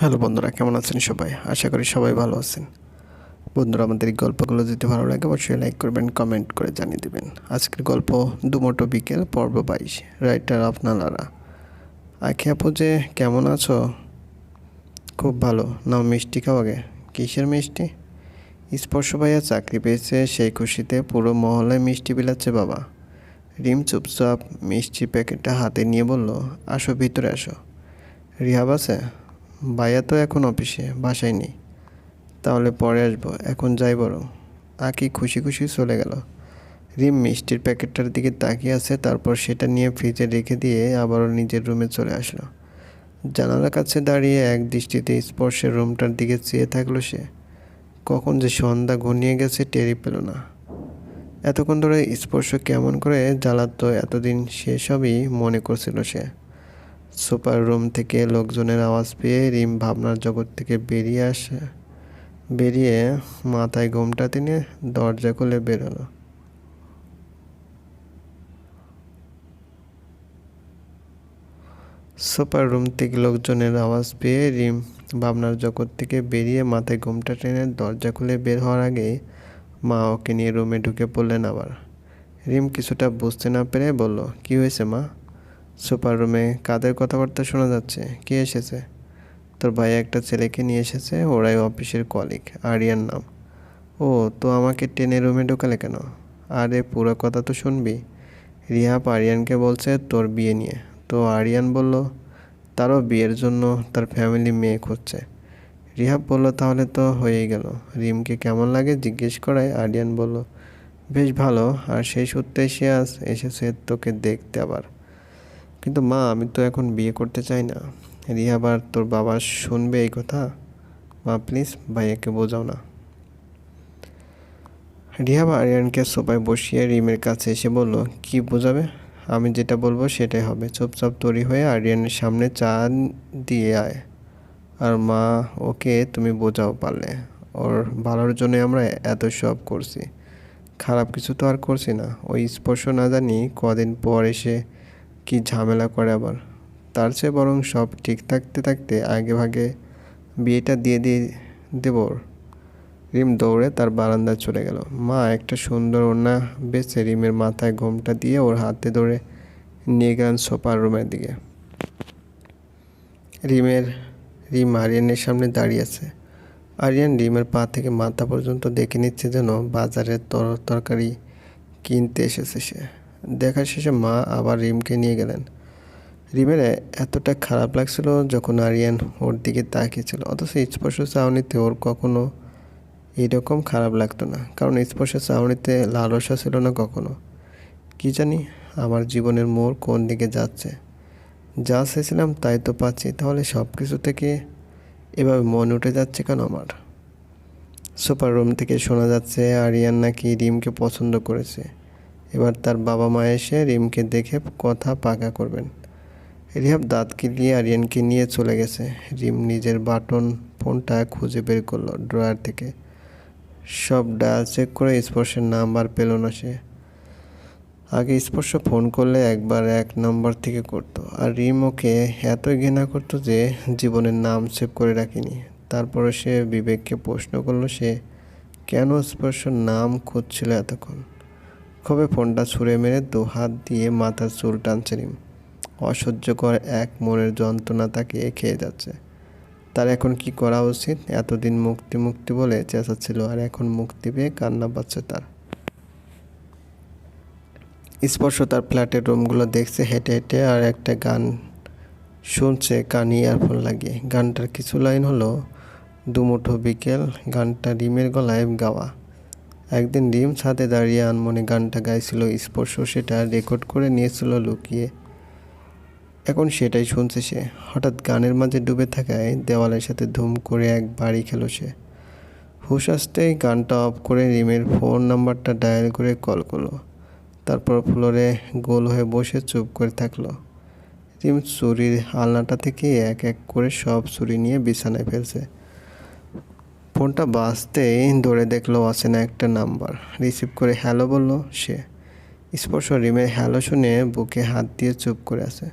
Hello বন্ধুরা, কেমন আছেন সবাই? আশা করি সবাই ভালো আছেন। বন্ধুরা, আমাদের এই গল্পগুলো যদি ভালো লাগে, অবশ্যই লাইক করবেন, কমেন্ট করে জানিয়ে দেবেন। আজকের গল্প দুমোটো বিকেল, পর্ব বাইশ। রাইটার আপনারা আখি আপু যে কেমন আছো? খুব ভালো। নাও মিষ্টি খাও আগে। কিসের মিষ্টি? স্পর্শ ভাইয়া চাকরি পেয়েছে, সেই খুশিতে পুরো মহলায় মিষ্টি বিলাচ্ছে বাবা। রিম চুপচাপ মিষ্টি প্যাকেটটা হাতে নিয়ে বলল, আসো ভিতরে আসো। রিহাব আছে? ভাইয়া তো এখন অফিসে, বাসায় নেই। তাহলে পরে আসব, এখন যাই বরং। আকি খুশি খুশি চলে গেল। রিম মিষ্টির প্যাকেটটার দিকে তাকিয়ে আছে, তারপর সেটা নিয়ে ফ্রিজে রেখে দিয়ে আবারও নিজের রুমে চলে আসলো। জানালার কাছে দাঁড়িয়ে এক দৃষ্টিতে স্পর্শের রুমটার দিকে চেয়ে থাকল সে। কখন যে সন্ধ্যা ঘনিয়ে গেছে টেরি পেল না। এতক্ষণ ধরে স্পর্শ কেমন করে জ্বালাতো, এতদিন সেসবই মনে করছিল সে। সুপার রুম থেকে লোকজনের আওয়াজ পেয়ে রিম ভাবনার জগৎ থেকে বেরিয়ে আসে। বেরিয়ে মাথায় ঘোমটা টেনে দরজা খুলে বেরোলো। সুপার রুম থেকে লোকজনের আওয়াজ পেয়ে রিম ভাবনার জগৎ থেকে বেরিয়ে মাথায় ঘোমটা টেনে দরজা খুলে বের হওয়ার আগে মা ওকে নিয়ে রুমে ঢুকে পড়লেন আবার। রিম কিছুটা বুঝতে না পেরে বলল, কি হয়েছে মা? সুপার রুমে কাদের কথাবার্তা শোনা যাচ্ছে? কে এসেছে? তোর ভাই একটা ছেলেকে নিয়ে এসেছে, ওরাই অফিসের কলিগ আরিয়ান নাম। ও, তো আমাকে টেনে রুমে ঢোকালে কেন? আরে, পুরো কথা তো শুনবি। রিহাব আরিয়ানকে বলছে তোর বিয়ে নিয়ে। তো আরিয়ান বলল, তারও বিয়ের জন্য তার ফ্যামিলি মেয়ে খুঁজছে। রিহাব বলল, তাহলে তো হয়েই গেল। রিমকে কেমন লাগে জিজ্ঞেস করায় আরিয়ান বলল, বেশ ভালো, আর সেই সূত্রে সে আজ এসেছে তোকে দেখতে আবার। কিন্তু মা, আমি তো এখন বিয়ে করতে চাই না। রিহাব আর তোর বাবা শুনবে এই কথা? মা, প্লিজ ভাইয়াকে বোঝাও না। রিহাব আরিয়ানকে সোফায় বসিয়ে রিমের কাছে এসে বলল, কি বোঝাবে? আমি যেটা বলব সেটাই হবে। চুপচাপ তৈরি হয়ে আরিয়ানের সামনে চা দিয়ে আয়। আর মা, ওকে তুমি বোঝাও পারলে। ওর ভালোর জন্য আমরা এত সব করছি। খারাপ কিছু তো আর করছি না। ওই স্পর্শ না জানি কদিন পর এসে কি ঝামেলা করে আবার? তার চেয়ে বরং সব ঠিক থাকতে থাকতে আগে ভাগে বিয়েটা দিয়ে দিয়ে দেব। রিম দৌড়ে তার বারান্দায় চলে গেল। মা একটা সুন্দর ওড়না বেছে রিমের মাথায় ঘোমটা দিয়ে ওর হাতে ধরে নিয়ে গেলেন সোফার রুমের দিকে। রিমের, রিম আরিয়ানের সামনে দাঁড়িয়ে আছে। আরিয়ান রিমের পা থেকে মাথা পর্যন্ত দেখে নিচ্ছে যেন বাজারের তর তরকারি কিনতে এসেছে সে। দেখা শেষে মা আবার রিমকে নিয়ে গেলেন। রিমের এতটা খারাপ লাগছিল যখন আরিয়ান ওর দিকে তাকিয়েছিল, অথচ স্পর্শ চাউনিতে ওর কখনো এরকম খারাপ লাগতো না, কারণ স্পর্শ চাউনিতে লালসা ছিল না কখনো। কি জানি আমার জীবনের মোড় কোন দিকে যাচ্ছে। যা চেয়েছিলাম তাই তো পাচ্ছি, তাহলে সব কিছু থেকে এভাবে মন উঠে যাচ্ছে কেন আমার? সুপার রুম থেকে শোনা যাচ্ছে আরিয়ান নাকি রিমকে পছন্দ করেছে। এবার তার বাবা মা এসে রিমকে দেখে কথা পাকা করবেন। রিহাব দাঁত কিলিয়ে আরিয়ানকে নিয়ে চলে গেছে। রিম নিজের বাটন ফোনটা খুঁজে বের করল ড্রয়ার থেকে। সব ডায়াল চেক করে স্পর্শের নাম্বার পেল না সে। আগে স্পর্শ ফোন করলে একবার এক নম্বর থেকে করতো আর রিম ওকে এতই ঘৃণা করতো যে জীবনের নাম সেভ করে রাখিনি। তারপরে সে বিবেককে প্রশ্ন করল সে, কেন স্পর্শর নাম খুঁজছিল এতক্ষণ? ক্ষোভে ফোনটা ছুঁড়ে মেরে দু হাত দিয়ে মাথার চুল টানছে রিম অসহ্যকর এক মনের যন্ত্রণা তাকে খেয়ে যাচ্ছে। তার এখন কি করা উচিত? এতদিন মুক্তি মুক্তি বলে চেঁচাচ্ছিল আর এখন মুক্তি পেয়ে কান্না পাচ্ছে তার। স্পর্শ তার ফ্ল্যাটের রুমগুলো দেখছে হেঁটে হেঁটে আর একটা গান শুনছে কান ইয়ারফোন লাগিয়ে। গানটার কিছু লাইন হলো, দুমুঠো বিকেল গানটা রিমের গলায় গাওয়া। একদিন রিম ছাদে দাঁড়িয়ে আনমনে গানটা গাইছিল স্পর্শ, সেটা রেকর্ড করে নিয়েছিল লুকিয়ে। এখন সেটাই শুনছে সে। হঠাৎ গানের মাঝে ডুবে থাকায় দেওয়ালের সাথে ধুম করে এক বাড়ি খেলো সে। হুশ আসতেই গানটা অফ করে রিমের ফোন নাম্বারটা ডায়াল করে কল করল। তারপর ফ্লোরে গোল হয়ে বসে চুপ করে থাকল। রিম চুরির আলনাটা থেকে এক এক করে সব চুরি নিয়ে বিছানায় ফেলছে। ফোনটা বাজতেই ধরে দেখল অচেনা একটা নাম্বার। রিসিভ করে হ্যালো বলল সে। স্পর্শ রিমের হ্যালো শুনে বুকে হাত দিয়ে চুপ করে আছে।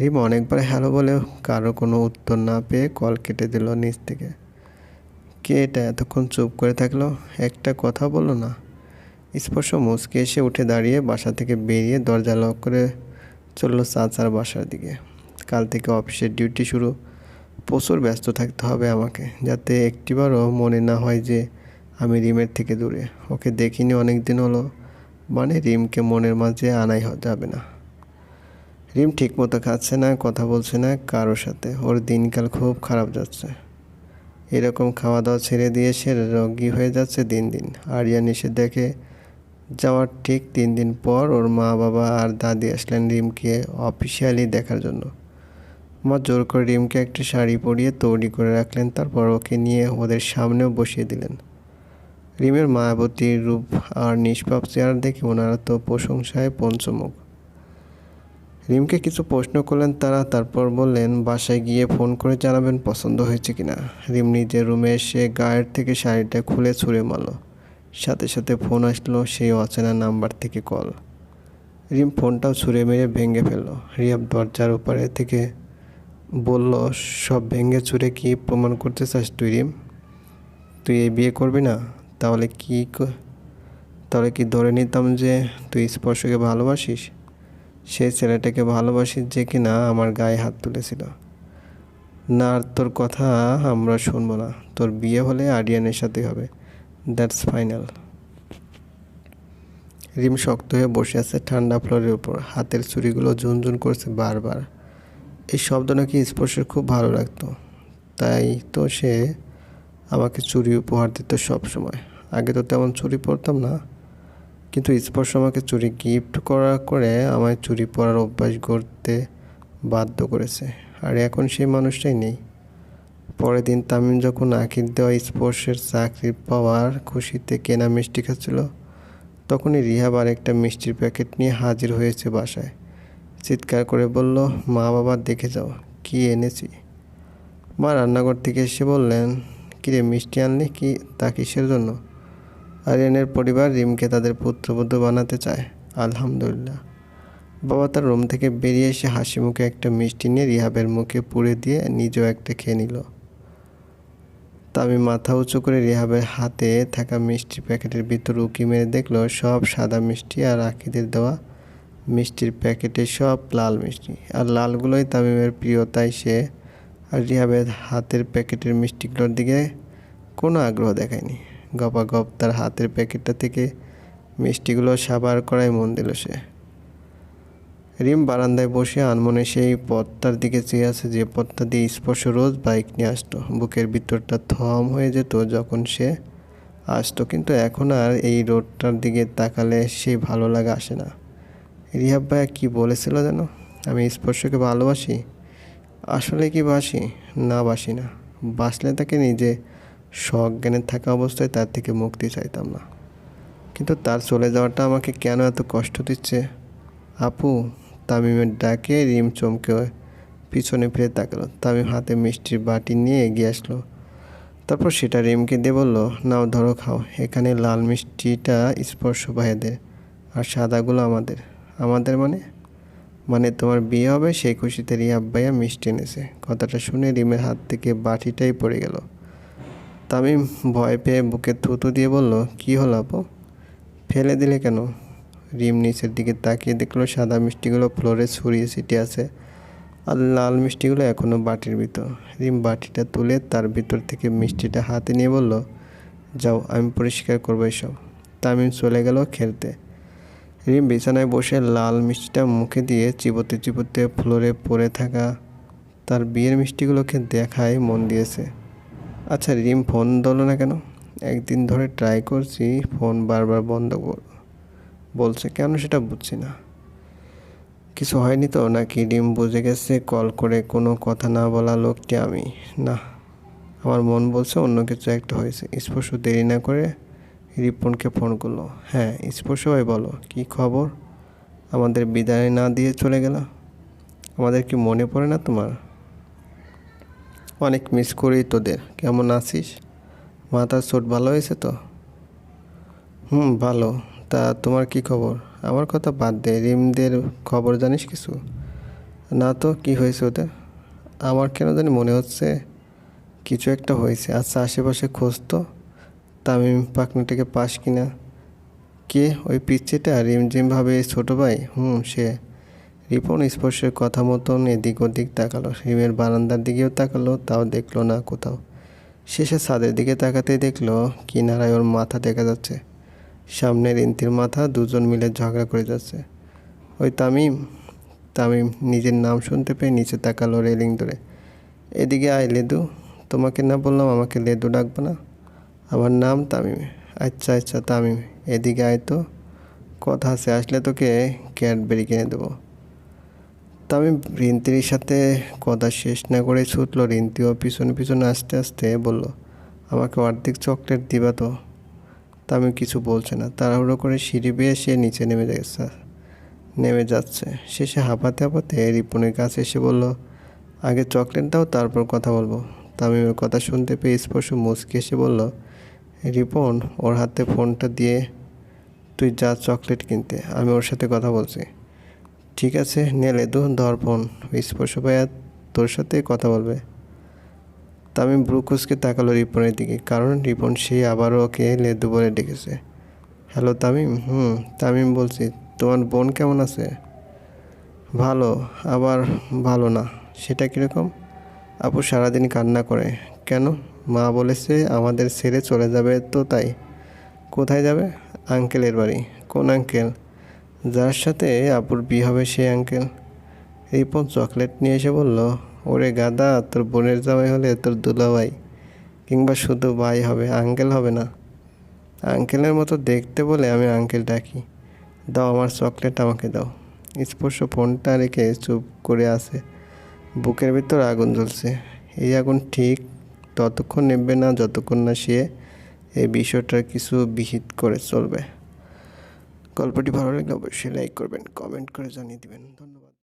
রিম অনেকবার হ্যালো বলেও কারও কোনো উত্তর না পেয়ে কল কেটে দিল নিচ থেকে। কে এটা এতক্ষণ চুপ করে থাকল? একটা কথা বলল না। স্পর্শ মুচকে এসে উঠে দাঁড়িয়ে বাসা থেকে বেরিয়ে দরজা লক করে চলল চাচার বাসার দিকে। কাল থেকে অফিসের ডিউটি শুরু। প্রচুর ব্যস্ত থাকতে হবে আমাকে, যাতে একটিবারও মনে না হয় যে আমি রিমের থেকে দূরে। ওকে দেখিনি অনেক দিন হলো। মানে রিমকে মনের মাঝে আনাই যাবে না। রিম ঠিকমতো খাচ্ছে না, কথা বলছে না কারোর সাথে। ওর দিনকাল খুব খারাপ যাচ্ছে। এরকম খাওয়া দাওয়া ছেড়ে দিয়ে সে রোগী হয়ে যাচ্ছে দিন দিন। আরিয়ান এসে দেখে যাওয়ার ঠিক তিন দিন পর ওর মা বাবা আর দাদি আসলেন রিমকে অফিসিয়ালি দেখার জন্য। মা জোর করে রিমকে একটা শাড়ি পরিয়ে তৈরি করে রাখলেন, তারপর ওকে নিয়ে ওদের সামনেও বসিয়ে দিলেন। রিমের মায়াবতী রূপ আর নিষ্পাপ চেহারা দেখে ওনারা তো প্রশংসায় পঞ্চমুখ। রিমকে কিছু প্রশ্ন করলেন তারা, তারপর বললেন, বাসায় গিয়ে ফোন করে জানাবেন পছন্দ হয়েছে কিনা? রিম নিজের রুমে এসে গায়ের থেকে শাড়িটা খুলে ছুঁড়ে মারল। সাথে সাথে ফোন আসলো সেই অচেনা নাম্বার থেকে কল। রিম ফোনটাও ছুঁড়ে মেরে ভেঙে ফেলল। রিয়াব দরজার ওপারে থেকে বলল, সব ভেঙে চুরে কি প্রমাণ করতে চাস তুই রিম? তুই এই বিয়ে করবি না? তাহলে কি ক- তাহলে কি ধরে নিতাম যে তুই স্পর্শকে ভালোবাসিস? সেই ছেলেটাকে ভালোবাসিস যে কিনা আমার গায়ে হাত তুলেছিল। না, আর তোর কথা আমরা শুনব না। তোর বিয়ে হলে আরিয়ানের সাথে হবে। That's final. রিম শক্ত হয়ে বসে আছে ঠান্ডা ফ্লোরের উপর। হাতের চুড়িগুলো ঝুনঝুন করছে বারবার। এই শব্দ নাকি স্পর্শের খুব ভালো লাগতো। তাই তো সে আমাকে চুরি উপহার দিত সময় আগে তো তেমন চুরি পরতাম না। কিন্তু স্পর্শ আমাকে চুরি গিফট করা করে আমায় চুরি পরার অভ্যাস করতে বাধ্য করেছে। আর এখন সেই মানুষটাই নেই। পরের দিন তামিম যখন আখির দেওয়া স্পর্শের চাকরি পাওয়ার খুশিতে কেনা মিষ্টি খাচ্ছিল, তখনই রিহাব আর একটা মিষ্টির প্যাকেট নিয়ে হাজির হয়েছে বাসায়। চিৎকার করে বলল, মা বাবা, দেখে যাও, কি এনেছি? মা রান্নাঘর থেকে এসে বললেন, কিরে, মিষ্টি আনলি কি, তা কিসের জন্য? আরিয়ানের পরিবার রিমকে তাদের পুত্রবধূ বানাতে চায়, আলহামদুলিল্লাহ। বাবা তার রুম থেকে বেরিয়ে এসে হাসি মুখে একটা মিষ্টি নিয়ে রিহাবের মুখে পুড়ে দিয়ে নিজেও একটা খেয়ে নিল। তা আমি মাথা উঁচু করে রিহাবের হাতে থাকা মিষ্টি প্যাকেটের ভিতর উকি মেরে দেখল, সব সাদা মিষ্টি আর আখিদের দেওয়া মিষ্টির প্যাকেটে সব লাল মিষ্টি। আর লালগুলোই তামিমের প্রিয়, তাই সে আর রিহাবের হাতের প্যাকেটের মিষ্টিগুলোর দিকে কোনো আগ্রহ দেখায়নি। গপাগপ তার হাতের প্যাকেটটা থেকে মিষ্টিগুলো সাবার করায় মন দিল সে। রিম বারান্দায় বসে আনমনে সেই পথটার দিকে চেয়ে আছে যে পথটা দিয়ে স্পর্শ রোজ বাইক নিয়ে আসতো। বুকের ভিতরটা থম হয়ে যেত যখন সে আসতো, কিন্তু এখন আর এই রোডটার দিকে তাকালে সেই ভালো লাগা আসে না। রিহাব ভাইয়া কী বলেছিল যেন? আমি স্পর্শকে ভালোবাসি, আসলে কি বাসি? না বাসি না। বাসলে তাকে নিজে সজ্ঞানে থাকা অবস্থায় তার থেকে মুক্তি চাইতাম না। কিন্তু তার চলে যাওয়াটা আমাকে কেন এত কষ্ট দিচ্ছে? আপু, তামিমের ডাকে রিম চমকে পিছনে ফিরে তাকালো। তামিম হাতে মিষ্টির বাটি নিয়ে এগিয়ে আসলো। তারপর সেটা রিমকে দিয়ে বলল, নাও, ধরো, খাও। এখানে লাল মিষ্টিটা স্পর্শ ভাইয়াদের আর সাদাগুলো আমাদের। আমাদের মানে? মানে তোমার বিয়ে হবে, সেই খুশিতে রিয়াব ভাইয়া মিষ্টি এনেছে। কথাটা শুনে রিমের হাত থেকে বাটিটাই পড়ে গেল। তামিম ভয় পেয়ে বুকে থুতু দিয়ে বলল, কি হলো আপু? ফেলে দিলে কেন? রিম নিচের দিকে তাকিয়ে দেখল, সাদা মিষ্টিগুলো ফ্লোরে ছড়িয়ে ছিটিয়ে আছে আর লাল মিষ্টিগুলো এখনও বাটির ভিতর। রিম বাটিটা তুলে তার ভিতর থেকে মিষ্টিটা হাতে নিয়ে বলল, যাও, আমি পরিষ্কার করব এসব। তামিম চলে গেল খেলতে। রিম বিছানায় বসে লাল মিষ্টিটা মুখে দিয়ে চিবোতে চিবোতে ফ্লোরে পড়ে থাকা তার বিয়ের মিষ্টিগুলোকে দেখায় মন দিয়েছে। আচ্ছা রিম, ফোন ধরলো না কেন? একদিন ধরে ট্রাই করছি, ফোন বারবার বন্ধ কর, বলছে, কেন সেটা বুঝছি না। কিছু হয়নি তো? নাকি রিম বুঝে গেছে কল করে কোনো কথা না বলা লোকটি আমি? না, আমার মন বলছে অন্য কিছু একটা হয়েছে। স্পর্শ দেরি না করে রিপনকে ফোন করল হ্যাঁ স্পর্শ ভাই বলো, কি খবর? আমাদের বিদায় না দিয়ে চলে গেল? আমাদের কি মনে পড়ে না তোমার? অনেক মিস করি তোদের, কেমন আছিস? মাথার চোট ভালো হয়েছে তো? হুম, ভালো। তা তোমার কি খবর? আমার কথা বাদ দে, রিমদের খবর জানিস কিছু? না তো, কি হয়েছে ওদের? আমার কেন জানি মনে হচ্ছে কিছু একটা হয়েছে। আচ্ছা আশেপাশে খোঁজ তো। তামিম পাকনাটাকে পাস কিনা? কে? ওই পিচ্চিটা? রিমঝিমভাবে ছোটো ভাই? হুম, সে। রিপন স্পর্শের কথা মতন এদিক ওদিক তাকালো। রিমের বারান্দার দিকেও তাকালো, তাও দেখল না কোথাও। শেষে ছাদের দিকে তাকাতেই দেখল, কিনারায় ওর মাথা দেখা যাচ্ছে। সামনে রিন্তির মাথা, দুজন মিলে ঝগড়া করে যাচ্ছে। ওই তামিম? তামিম নিজের নাম শুনতে পেয়ে নিচে তাকালো রেলিং ধরে। এদিকে আয়, লেদু। তোমাকে না বললাম আমাকে লেদু ডাকবো না? আমার নাম তামিম। আচ্ছা আচ্ছা তামিম, এদিকে আয় তো। কথা আছে, আসলে তোকে ক্যাডবেরি কিনে দেবো। তামিম, রিন্তির সাথে কথা শেষ না করে ছুটলো। রিন্তিও পিছনে পিছনে আস্তে আস্তে বলল, আমাকে অর্ধেক চকলেট দিবা তো? তামিম কিছু বলছে না। তাড়াহুড়ো করে সিঁড়ি বেয়ে সে নিচে নেমে গেছে, নেমে যাচ্ছে। শেষে হাঁপাতে হাঁপাতে রিপনের কাছে এসে বলল, আগে চকলেট দাও, তারপর কথা বলব। তামিমের কথা শুনতে পেয়ে স্পর্শ মুচকে এসে বলল রিপন, ওর হাতে ফোনটা দিয়ে, তুই যা চকলেট কিনতে, আমি ওর সাথে কথা বলছি। ঠিক আছে, নে লেদু, ধর ফোন। স্পর্শ ভাইয়া, তোর সাথে কথা বলবে। তামিম ব্রুকুসকে তাকালো রিপনের দিকে, কারণ রিপন সেই আবারও ওকে লেদু বলে ডেকেছে। হ্যালো তামিম, হুম, তামিম বলছি, তোমার বোন কেমন আছে? ভালো, আবার ভালো না, সেটা কীরকম? আপু সারাদিন কান্না করে, কেন? মা বলেছে, আমাদের ছেড়ে চলে যাবে তো তাই। কোথায় যাবে? আঙ্কেলের বাড়ি। কোন আঙ্কেল? যার সাথে আপুর বিয়ে হবে সেই আঙ্কেল। রিপন চকলেট নিয়ে এসে বলল, ওরে গাদা, তোর বোনের জামাই হলে তোর দুলাভাই, কিংবা শুধু ভাই হবে, আঙ্কেল হবে না। আঙ্কেলের মতো দেখতে বলে আমি আঙ্কেল ডাকি। দাও আমার চকলেট আমাকে দাও। স্পর্শ ফোনটা রেখে চুপ করে আছে। বুকের ভিতর আগুন জ্বলছে। এই আগুন ঠিক ততক্ষণ নেবে না যতক্ষণ না সে এই বিষয়টার কিছু বিহিত করে চলবে। গল্পটি ভালো লাগলে অবশ্যই লাইক করবেন কমেন্ট করে জানিয়ে দিবেন। ধন্যবাদ।